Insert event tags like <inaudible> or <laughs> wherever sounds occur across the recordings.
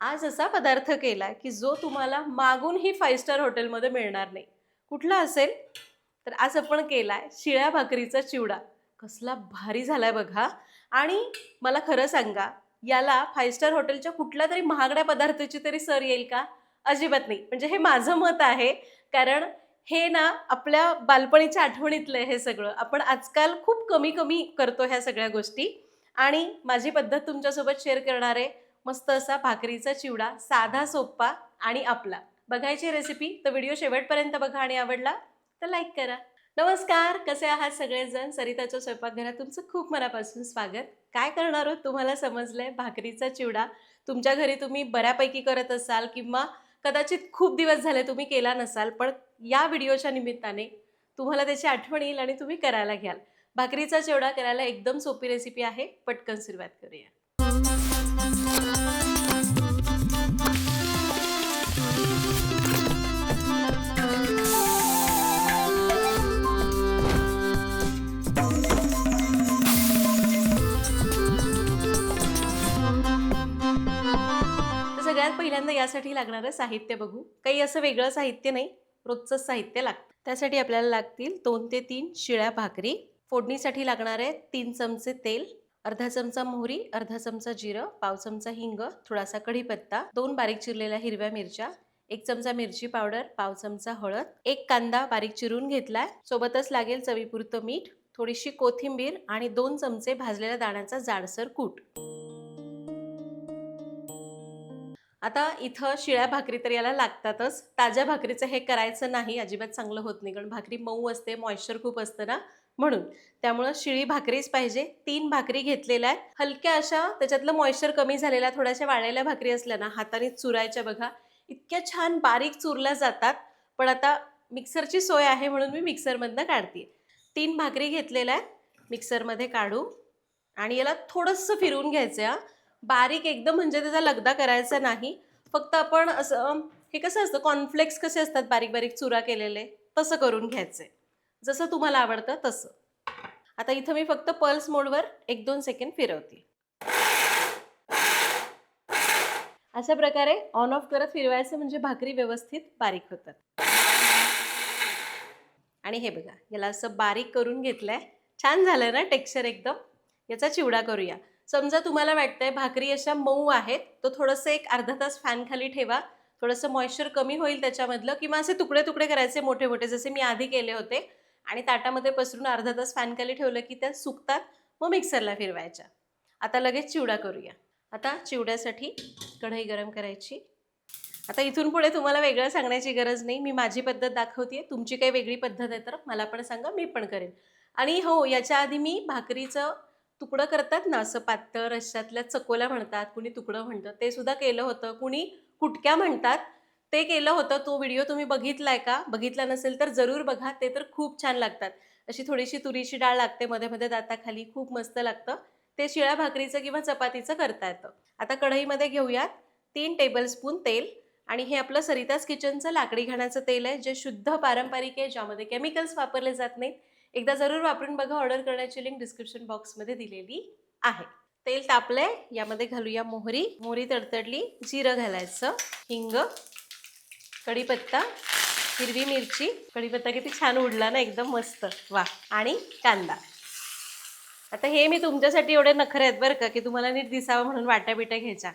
आज असा पदार्थ केला की जो तुम्हाला मागूनही फाईव्ह स्टार हॉटेलमध्ये मिळणार नाही. कुठला असेल? तर आज आपण केलाय शिळ्या भाकरीचा चिवडा. कसला भारी झाला आहे बघा. आणि मला खरं सांगा याला फाईव्ह स्टार हॉटेलच्या कुठल्या तरी महागड्या पदार्थाची तरी सर येईल का? अजिबात नाही. म्हणजे हे माझं मत आहे. कारण हे ना आपल्या बालपणीच्या आठवणीतलं हे सगळं. आपण आजकाल खूप कमी कमी करतो ह्या सगळ्या गोष्टी. आणि माझी पद्धत तुमच्यासोबत शेअर करणार आहे. मस्त असा भाकरीचा चिवडा साधा सोप्पा आणि आपला. बघायची रेसिपी तर व्हिडिओ शेवटपर्यंत बघा आणि आवडला तर लाईक करा. नमस्कार कसे आहात सगळेजण? सरिताच्या स्वयंपाकघरात तुमचं खूप मनापासून स्वागत. काय करणार आहोत तुम्हाला समजलंय? भाकरीचा चिवडा. तुमच्या घरी तुम्ही बऱ्यापैकी करत असाल किंवा कदाचित खूप दिवस झाले तुम्ही केला नसाल पण या व्हिडिओच्या निमित्ताने तुम्हाला त्याची आठवण येईल आणि तुम्ही करायला घ्याल. भाकरीचा चिवडा करायला एकदम सोपी रेसिपी आहे. पटकन सुरुवात करूया. सगळ्यात पहिल्यांदा यासाठी लागणारं साहित्य बघू. काही असं वेगळं साहित्य नाही रोजचंच साहित्य लागतं. त्यासाठी आपल्याला लागतील दोन ते तीन शिळ्या भाकरी. फोडणीसाठी लागणार आहे तीन चमचे तेल अर्धा चमचा मोहरी अर्धा चमचा जिरं पाव चमचा हिंग थोडासा कढीपत्ता दोन बारीक चिरलेल्या हिरव्या मिरच्या एक चमचा मिरची पावडर पाव चमचा हळद एक कांदा बारीक चिरून घेतलाय. सोबतच लागेल चवीपुरतं मीठ थोडीशी कोथिंबीर आणि दोन चमचे भाजलेल्या दाण्याचा जाडसर कूट. आता इथं शिळ्या भाकरी तर याला लागतातच. ताज्या भाकरीचं हे करायचं नाही अजिबात चांगलं होत नाही कारण भाकरी मऊ असते मॉइश्चर खूप असतं ना? म्हणून त्यामुळं शिळी भाकरीच पाहिजे. तीन भाकरी घेतलेल्या आहेत. हलक्या अशा त्याच्यातलं मॉइश्चर कमी झालेल्या थोड्याशा वाळलेल्या भाकरी असल्या ना हाताने चुरायच्या बघा. इतक्या छान बारीक चुरल्या जातात. पण आता मिक्सरची सोय आहे म्हणून मी मिक्सरमधनं काढते तीन भाकरी घेतलेल्या आहेत. मिक्सरमध्ये काढू. आणि याला थोडंसं फिरवून घ्यायचं आहे बारीक एकदम म्हणजे त्याचा लगदा करायचा नाही. फक्त आपण असं हे कसं असतं कॉर्नफ्लेक्स कसे असतात बारीक बारीक चुरा केलेले तसं करून घ्यायचे. जसं तुम्हाला आवडतं तसं. आता इथं मी फक्त पल्स मोडवर एक दोन सेकंड फिरवते. अशा प्रकारे ऑन ऑफ करत फिरवायचं म्हणजे भाकरी व्यवस्थित बारीक होतात. आणि हे बघा याला असं बारीक करून घेतलंय. छान झालं ना टेक्स्चर एकदम? याचा चिवडा करूया. समजा तुम्हाला वाटतंय भाकरी अशा मऊ आहेत तर थोडंसं एक अर्धा तास फॅनखाली ठेवा. थोडंसं मॉइश्चर कमी होईल त्याच्यामधलं किंवा असे तुकडे तुकडे करायचे मोठे मोठे जसे मी आधी केले होते. आणि ताटामध्ये पसरून अर्धा तास फॅनखाली ठेवलं की त्या सुकतात मग मिक्सरला फिरवायच्या. आता लगेच चिवडा करूया. आता चिवड्यासाठी कढई गरम करायची. आता इथून पुढे तुम्हाला वेगळं सांगण्याची गरज नाही. मी माझी पद्धत दाखवते तुमची काही वेगळी पद्धत आहे तर मला पण सांगा मी पण करेन. आणि हो याच्या आधी मी भाकरीचं तुकडं करतात ना असं पातळ रश्श्यातल्या चकोल्या म्हणतात कुणी तुकडं म्हणतं ते सुद्धा केलं होतं. कुणी कुटक्या म्हणतात ते केलं होतं. तो व्हिडिओ तुम्ही बघितलाय का? बघितला नसेल तर जरूर बघा ते तर खूप छान लागतात. अशी थोडीशी तुरीची डाळ लागते मध्ये मध्ये दाताखाली खूप मस्त लागतं. ते शिळ्या भाकरीचं किंवा चपातीचं करता येतं. आता कढईमध्ये घेऊयात तीन टेबलस्पून तेल आणि हे आपलं सरिताज किचनचं लाकडी घाण्याचं तेल आहे जे शुद्ध पारंपरिक आहे ज्यामध्ये केमिकल्स वापरले जात नाहीत. एकदा जरूर वापरून बघा ऑर्डर करण्याची लिंक डिस्क्रिप्शन बॉक्समध्ये दिलेली आहे. तेल तापलंय यामध्ये घालूया मोहरी. मोहरी तडतडली जिरं घालायचं हिंग कढीपत्ता हिरवी मिरची. कढीपत्ता किती छान उडला ना एकदम मस्त. वा. आणि कांदा. आता हे मी तुमच्यासाठी एवढे नखरे आहेत बरं का की तुम्हाला नीट दिसावं म्हणून वाट्या बिट्या घ्यायच्या.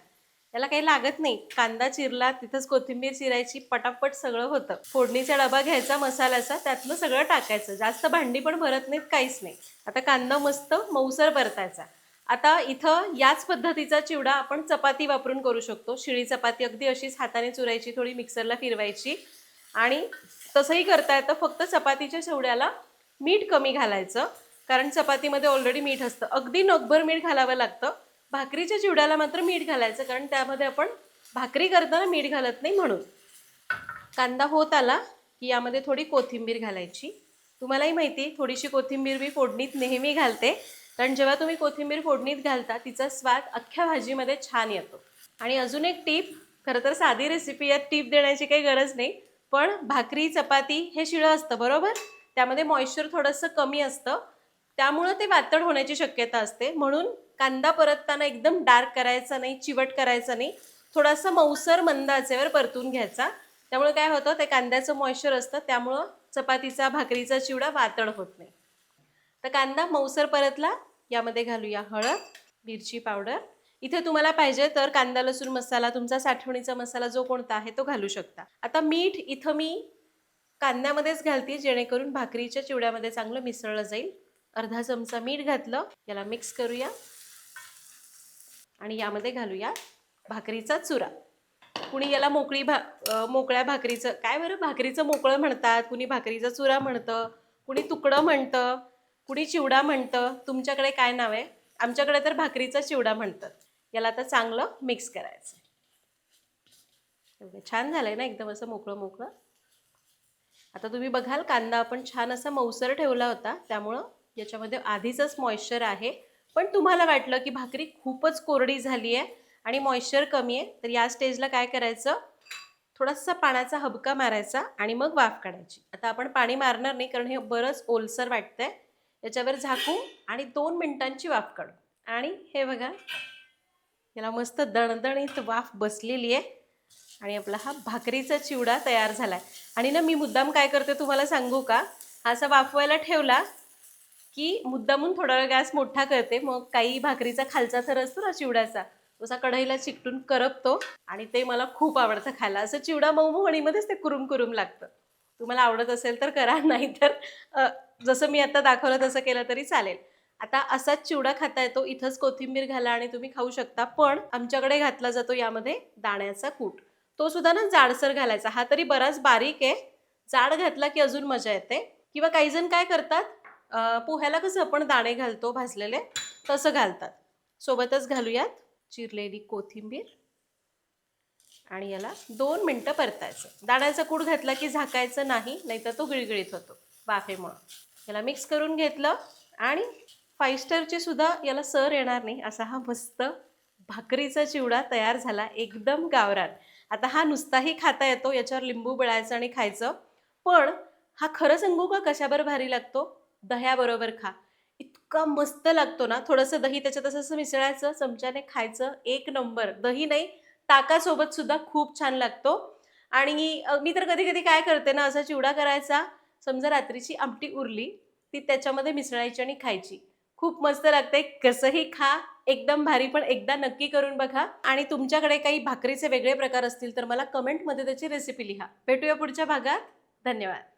त्याला काही लागत नाही. कांदा चिरला तिथंच कोथिंबीर चिरायची पटापट सगळं होतं. फोडणीचा डबा घ्यायचा मसाल्याचा त्यातलं सगळं टाकायचं. जास्त भांडी पण भरत नाहीत काहीच नाही. आता कांदा मस्त मऊसर परतायचा. आता इथं याच पद्धतीचा चिवडा आपण चपाती वापरून करू शकतो. शिळी चपाती अगदी अशीच हाताने चुरायची थोडी मिक्सरला फिरवायची. आणि तसंही करता येतं फक्त चपातीच्या चिवड्याला मीठ कमी घालायचं. कारण चपातीमध्ये ऑलरेडी मीठ असतं. अगदी नगभर मीठ घालावं लागतं. भाकरीच्या चिवड्याला मात्र मीठ घालायचं कारण त्यामध्ये आपण भाकरी करताना मीठ घालत नाही म्हणून. कांदा होत आला की यामध्ये थोडी कोथिंबीर घालायची. तुम्हालाही माहिती थोडीशी कोथिंबीर मी फोडणीत नेहमी घालते. कारण जेव्हा तुम्ही कोथिंबीर फोडणीत घालता तिचा स्वाद अख्ख्या भाजीमध्ये छान येतो. आणि अजून एक टीप खरं तर साधी रेसिपी यात टीप देण्याची काही गरज नाही पण भाकरी चपाती हे शिळं असतं बरोबर? त्यामध्ये मॉइश्चर थोडंसं कमी असतं. त्यामुळं ते वातड होण्याची शक्यता असते. म्हणून कांदा परतताना एकदम डार्क करायचा नाही चिवट करायचा नाही. थोडासा मऊसर मंद आचेवर परतून घ्यायचा. त्यामुळे काय होतं ते कांद्याचं मॉइश्चर असतं. त्यामुळं चपातीचा भाकरीचा चिवडा वातड होत नाही. तर कांदा मऊसर परतला यामध्ये घालूया हळद मिरची पावडर. इथे तुम्हाला पाहिजे तर कांदा लसूण मसाला तुमचा साठवणीचा मसाला जो कोणता आहे तो घालू शकता. आता मीठ इथं मी कांद्यामध्येच घालते जेणेकरून भाकरीच्या चिवड्यामध्ये चांगलं मिसळलं जाईल. अर्धा चमचा मीठ घातलं याला मिक्स करूया. आणि यामध्ये घालूया भाकरीचा चुरा. कुणी याला मोकळी भा मोकळ्या भाकरीचं काय बरं? भाकरीचं मोकळं म्हणतात कुणी भाकरीचा चुरा म्हणतं कुणी तुकडं म्हणतं कुणी चिवडा म्हणतं. तुमच्याकडे काय नाव आहे? आमच्याकडे तर भाकरीचा चिवडा म्हणतात. याला आता चांगलं मिक्स करायचं छान छान झालंय ना एकदम असं मोकळं मोकळं. आता तुम्ही बघाल कांदा आपण छान असा मऊसर ठेवला होता त्यामुळं याच्यामध्ये आधीचंच मॉइश्चर आहे. पण तुम्हाला वाटलं की भाकरी खूपच कोरडी झाली आहे आणि मॉइश्चर कमी आहे तर या स्टेजला काय करायचं? थोडासा पाण्याचा हबका मारायचा आणि मग वाफ काढायची. आता आपण पाणी मारणार नाही कारण हे बरंच ओलसर वाटतंय. याच्यावर झाकू आणि दोन मिनिटांची वाफ काढू. आणि हे बघा याला मस्त दणदणीत वाफ बसलेली आहे. आणि आपला हा भाकरीचा चिवडा तयार झाला आहे आणि ना मी मुद्दाम काय करते तुम्हाला सांगू का? हा असा वाफवायला ठेवला की मुद्दामून थोडा वेळ गॅस मोठा करते मग काही भाकरीचा खालचा थर असतो ना चिवड्याचा तसा कढईला चिकटून करपतो आणि ते मला खूप आवडतं खायला. असं चिवडा मऊ मऊ ते कुरुम कुरुम लागतं. तुम्हाला आवडत असेल तर करा <laughs> नाही तर जसं मी आता दाखवलं तसं केलं तरी चालेल. आता असाच चिवडा खाता येतो इथंच कोथिंबीर घाला आणि तुम्ही खाऊ शकता पण आमच्याकडे घातला जातो यामध्ये दाण्याचा कूट. तो सुद्धा ना जाडसर घालायचा हा तरी बराच बारीक आहे. जाड घातला की अजून मजा येते. किंवा काही जण काय करतात पोह्याला कसं आपण दाणे घालतो भाजलेले तसं घालतात. सोबतच घालूयात चिरलेली कोथिंबीर. आणि याला दोन मिनटं परतायचं. दाण्याचा कूड घातला की झाकायचं नाही नाहीतर तो गिळगिळीत होतो वाफेमुळं याला मिक्स करून घेतलं आणि फाईव्ह स्टारची सुद्धा याला सर येणार नाही असा हा मस्त भाकरीचा चिवडा तयार झाला एकदम गावरान. आता हा नुसताही खाता येतो याच्यावर लिंबू बिळायचं आणि खायचं. पण हा खरं सांगू का कशाबर भारी लागतो? दह्याबरोबर खा. इतका मस्त लागतो ना. थोडंसं दही त्याच्यात असं असं मिसळायचं चमच्याने खायचं. एक नंबर. दही नाही ताकासोबत सुद्धा खूप छान लागतो. आणि मी तर कधी कधी काय करते ना असा चिवडा करायचा. समजा रात्रीची आमटी उरली ती त्याच्यामध्ये मिसळायची आणि खायची. खूप मस्त लागते. कसंही खा. एकदम भारी पण एकदा नक्की करून बघा. आणि तुमच्याकडे काही भाकरीचे वेगळे प्रकार असतील तर मला कमेंटमध्ये त्याची रेसिपी लिहा. भेटूया पुढच्या भागात. धन्यवाद.